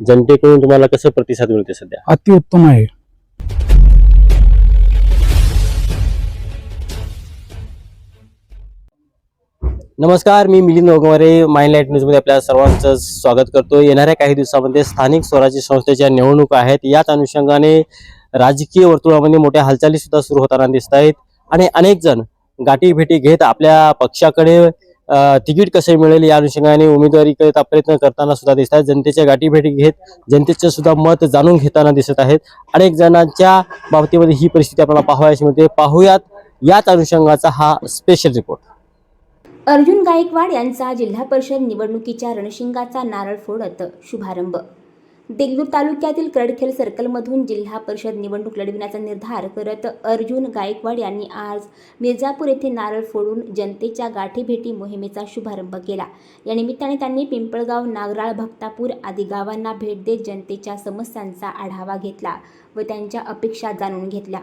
जनतेकडून तुम्हाला कसं प्रतिसाद मिळते सध्या? अतिउत्तम आहे. नमस्कार मी मिलिंद ओगवारे माइंड लाइट न्यूजमध्ये आपल्या सर्वांचं स्वागत करतो येणाऱ्या काही दिवसामध्ये स्थानिक स्वराज्य संस्थेच्या निवडणुका आहेत. याच अनुषंगाने राजकीय वर्तुळामध्ये मोठ्या हालचाली सुद्धा सुरू होताना दिसत आहेत आणि अनेक जण गाठी भेटी घेत आपल्या पक्षाकडे तिकीट कसे मिळेल या अनुषंगाने उमेदवारीकरिता प्रयत्न करताना सुद्धा दिसत आहेत. जनतेच्या गाठीभेटी घेत जनतेचं सुद्धा मत जाणून घेताना दिसत आहेत. अनेक जणांच्या बाबतीमध्ये ही परिस्थिती आपल्याला पाहावयाची मिळते. पाहूयात याच अनुषंगाचा हा स्पेशल रिपोर्ट अर्जुन गायकवाड यांचा जिल्हा परिषद निवडणुकीच्या रणशिंगाचा नारळ फोडत शुभारंभ. देगलूर तालुक्यातील कडखेल सर्कलमधून जिल्हा परिषद निवडणूक लढविण्याचा निर्धार करत अर्जुन गायकवाड यांनी आज मिर्जापूर येथे नारळ फोडून जनतेच्या गाठीभेटी मोहिमेचा शुभारंभ केला. या निमित्ताने त्यांनी पिंपळगाव नागराळ भक्तापूर आदी गावांना भेट देत जनतेच्या समस्यांचा आढावा घेतला व त्यांच्या अपेक्षा जाणून घेतल्या.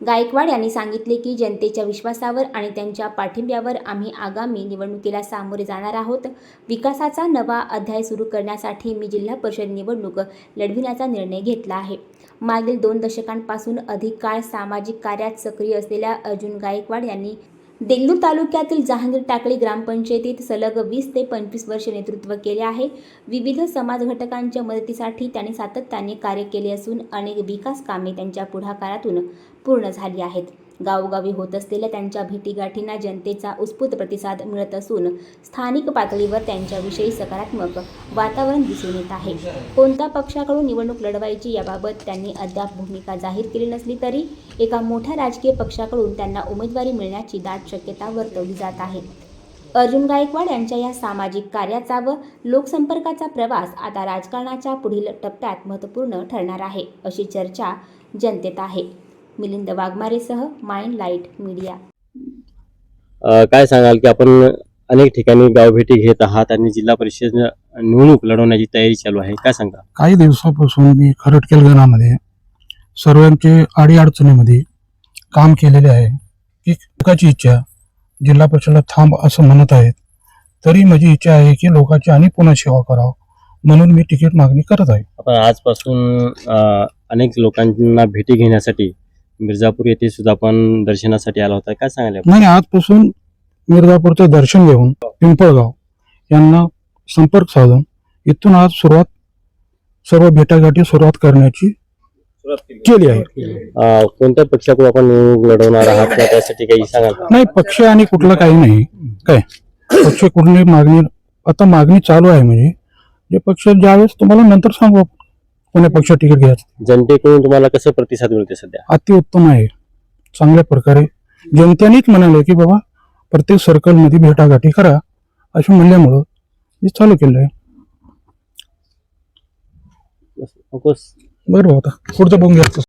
गायकवाड यांनी सांगितले की जनतेच्या विश्वासावर आणि त्यांच्या पाठिंब्यावर आम्ही आगामी निवडणुकीला सामोरे जाणार आहोत. विकासाचा नवा अध्याय सुरू करण्यासाठी मी जिल्हा परिषद निवडणूक लढविण्याचा निर्णय घेतला आहे. मागील दोन दशकांपासून अधिक काळ सामाजिक कार्यात सक्रिय असलेल्या अर्जुन गायकवाड यांनी देगलूर तालुक्यातील जहांगीर टाकळी ग्रामपंचायतीत सलग वीस ते पंचवीस वर्ष नेतृत्व केले आहे. विविध समाज घटकांच्या मदतीसाठी त्यांनी सातत्याने कार्य केले असून अनेक विकास कामे त्यांच्या पुढाकारातून पूर्ण झाली आहेत. गावोगावी होत असलेल्या त्यांच्या भेटीगाठींना जनतेचा उत्स्फूर्त प्रतिसाद मिळत असून स्थानिक पातळीवर त्यांच्याविषयी सकारात्मक वातावरण दिसून येत आहे. कोणत्या पक्षाकडून निवडणूक लढवायची याबाबत त्यांनी अद्याप भूमिका जाहीर केली नसली तरी एका मोठ्या राजकीय पक्षाकडून त्यांना उमेदवारी मिळण्याची दाट शक्यता वर्तवली जात आहे. अर्जुन गायकवाड यांच्या या सामाजिक कार्याचा व लोकसंपर्काचा प्रवास आता राजकारणाच्या पुढील टप्प्यात महत्त्वपूर्ण ठरणार आहे अशी चर्चा जनतेत आहे. मिलिंद वाघमारेसह माइंड लाइट मीडिया. काय सांगाल की आपण अनेक ठिकाणी गावभेटी घेत आहात आणि जिल्हा परिषद निवडणूक लढवण्याची तयारी चालू आहे. काय सांगा काही दिवसापासून मी खरटकेल गणामध्ये सर्वांचे अडीअडचणीमध्ये काम केलेले आहे. की लोकांची इच्छा जिल्हा परिषदला थांब असं म्हणत आहेत. तरी माझी इच्छा आहे की लोकांची आणि पुन्हा सेवा करावं म्हणून मी तिकीट मागणी करत आहे. आपण आजपासून अनेक लोकांना भेटी घेण्यासाठी मिर्जापूर येथे सुद्धा आपण दर्शनासाठी आला होता. काय सांगाल आपण? नाही आजपासून मिर्जापूरचं दर्शन घेऊन पिंपळगाव यांना संपर्क साधून इथून आज सुरुवात सर्व भेटागाठी सुरुवात करण्याची केली. आहे. कोणत्या पक्षाकडून आपण निवडणूक लढवणार आहात? त्यासाठी काही सांगाल? का? नाही पक्ष आणि कुठलं काही नाही. काय? पक्ष कुठली मागणी आता मागणी चालू आहे म्हणजे जे पक्ष ज्यावेळेस तुम्हाला नंतर सांगू कोण्या पक्ष तिकीट घ्यायचं जनतेकडून तुम्हाला कसं प्रतिसाद मिळते सध्या? अतिउत्तम आहे. चांगल्या प्रकारे. जनतेनेच म्हणाले की बाबा प्रत्येक सर्कलमध्ये भेटागाठी करा असे म्हणल्यामुळं हे चालू केलं आहे नकोस बरं होता पुढचं बघून घ्यायचं